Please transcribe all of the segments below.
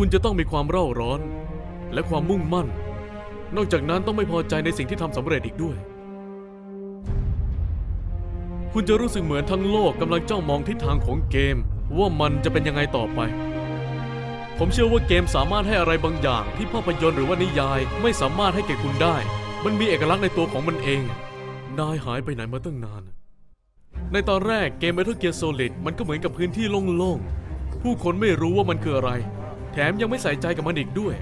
คุณจะต้องมีความเร่าร้อน และความมุ่งมั่น นอกจากนั้นต้องไม่พอใจในสิ่งที่ทำสำเร็จอีกด้วย คุณจะรู้สึกเหมือนทั้งโลกกำลังจ้องมองทิศทางของเกม ว่ามันจะเป็นยังไงต่อไป ผมเชื่อว่าเกมสามารถให้อะไรบางอย่าง ที่ภาพยนตร์หรือว่านิยายไม่สามารถให้แก่คุณได้ มันมีเอกลักษณ์ในตัวของมันเอง นายหายไปไหนมาตั้งนาน ในตอนแรกเกม Metal Gear Solid มันก็เหมือนกับพื้นที่โล่งๆผู้คนไม่รู้ว่ามันคืออะไร ถมยังไม่ใส่ใจกับมันอีกด้วย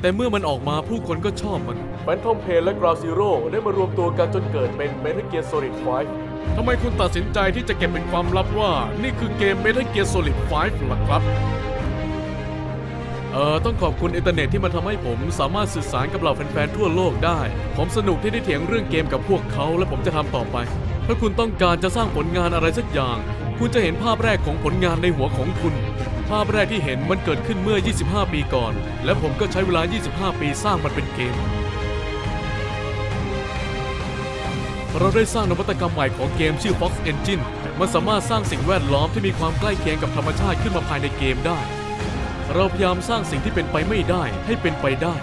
แต่เมื่อมันออกมาผู้คนก็ชอบมันแฟนทอมเพนและกราซิโร่ได้มารวมตัวกันจนเกิดเป็น Metal Gear Solid 5ทำไมคุณตัดสินใจที่จะเก็บเป็นความลับว่า นี่คือเกม Metal Gear Solid 5ล่ะครับ เอ่อ ต้องขอบคุณอินเทอร์เน็ตที่มันทำให้ผมสามารถสื่อสารกับเหล่าแฟนๆทั่วโลกได้ ผมสนุกที่ได้เถียงเรื่องเกมกับพวกเขา และผมจะทำต่อไป ถ้าคุณต้องการจะสร้างผลงานอะไรสักอย่าง คุณจะเห็นภาพแรกของผลงานในหัวของคุณ ภาพแรกที่เห็นมันเกิดขึ้นเมื่อ 25 ปีก่อน และผมก็ใช้เวลา 25 ปีสร้างมันเป็นเกม เราได้สร้างนวัตกรรมใหม่ของเกมชื่อ Fox Engine มันสามารถสร้างสิ่งแวดล้อมที่มีความใกล้เคียงกับธรรมชาติขึ้นมาภายในเกมได้ เราพยายามสร้างสิ่งที่เป็นไปไม่ได้ให้เป็นไปได้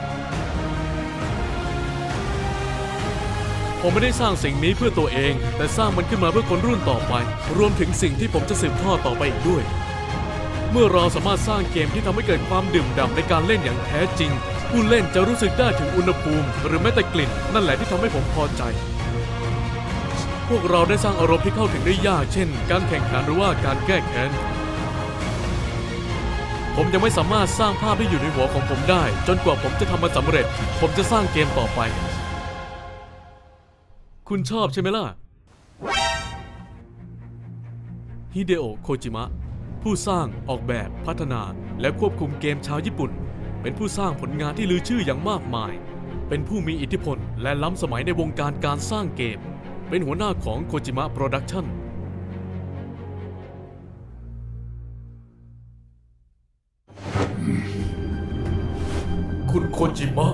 ผมไม่ได้สร้างสิ่งนี้เพื่อตัวเอง แต่สร้างมันขึ้นมาเพื่อคนรุ่นต่อไป รวมถึงสิ่งที่ผมจะสืบทอดต่อไปอีกด้วย เมื่อเราสามารถสร้างเกมที่ทำให้เกิดความดื่มด่ำในการเล่นอย่างแท้จริง ผู้เล่นจะรู้สึกได้ถึงอุณหภูมิ หรือแม้แต่กลิ่น นั่นแหละที่ทำให้ผมพอใจ พวกเราได้สร้างอารมณ์ที่เข้าถึงได้ยาก เช่น การแข่งขันหรือว่าการแก้แค้นผมยังไม่สามารถสร้างภาพที่อยู่ในหัวของผมได้ จนกว่าผมจะทำมันสำเร็จ ผมจะสร้างเกมต่อไป คุณชอบใช่ไหมล่ะ ฮิเดโอะ โคจิมะ ผู้สร้างออกแบบพัฒนาและควบคุมเกมชาวญี่ปุ่น เป็นผู้สร้างผลงานที่ลือชื่ออย่างมากมาย เป็นผู้มีอิทธิพลและล้ำสมัยในวงการการสร้างเกม เป็นหัวหน้าของโคจิมะโปรดักชั่นคุณโคจิมะ